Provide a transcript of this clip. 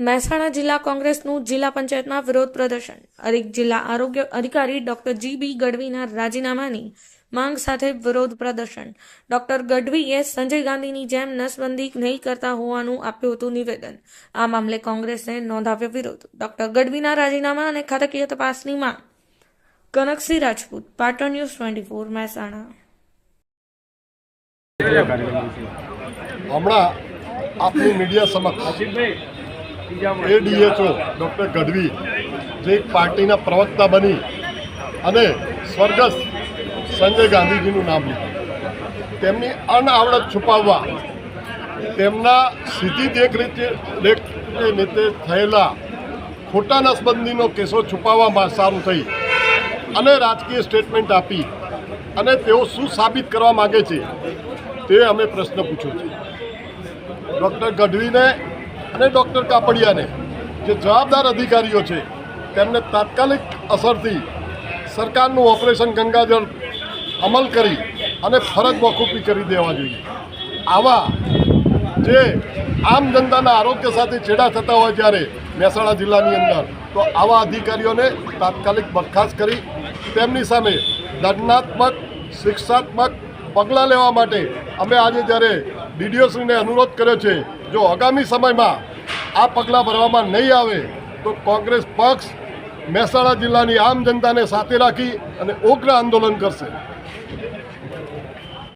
મહેસાણા જિલ્લા કોંગ્રેસનું જિલ્લા પંચાયતમાં વિરોધ પ્રદર્શન. અધિક જિલ્લા આરોગ્ય અધિકારી ડોક્ટર જી બી ગઢવીના રાજીનામાની માંગ સાથે વિરોધ પ્રદર્શન. ડોક્ટર ગઢવીએ સંજય ગાંધીની જેમ નસબંધી નહીં કરતા હોવાનું આપ્યું હતું નિવેદન. આ મામલે કોંગ્રેસે નોંધાવ્યો વિરોધ. ડોક્ટર ગઢવીના રાજીનામા અને ખાતાકીય તપાસની માંગ. Kanaksinh Rajput, Patan news twenty four, Mehsana. હમણાં આપની મીડિયા સમક્ષ એડીએચઓ, ડૉક્ટર ગઢવી, જે એક પાર્ટીના પ્રવક્તા બની અને સ્વર્ગસ્થ સંજય ગાંધીજીનું નામ લીધું. તેમની અનઆવડત છુપાવવા, તેમના સીધી દેખરેખ દેખ રીતે થયેલા ખોટા નસબંધીનો કેસો છુપાવવામાં સારું થઈ અને રાજકીય સ્ટેટમેન્ટ આપી અને તેઓ શું સાબિત કરવા માગે છે તે અમે પ્રશ્ન પૂછ્યો છે. ડૉક્ટર ગઢવીને અને ડૉક્ટર કાપડિયાને, જે જવાબદાર અધિકારીઓ છે, તેમને તાત્કાલિક અસરથી સરકારનું ઓપરેશન ગંગાજળ અમલ કરી અને ફરજ મોકૂફી કરી દેવા જોઈએ. આવા જે આમ જનતાના આરોગ્ય સાથે છેડા થતા હોય જ્યારે મહેસાણા જિલ્લાની અંદર, તો આવા અધિકારીઓને તાત્કાલિક બરખાસ્ત કરી, તેમની સામે દંડનાત્મક, શિક્ષાત્મક પગલાં લેવા માટે અમે આજે જ્યારે ડીડીઓશ્રીને અનુરોધ કર્યો છે, જો આગામી સમયમાં આ પગલાં ભરવામાં નહીં આવે, તો કોંગ્રેસ પક્ષ મહેસાણા જિલ્લાની આમ જનતાને સાથે રાખી અને ઉગ્ર આંદોલન કરશે.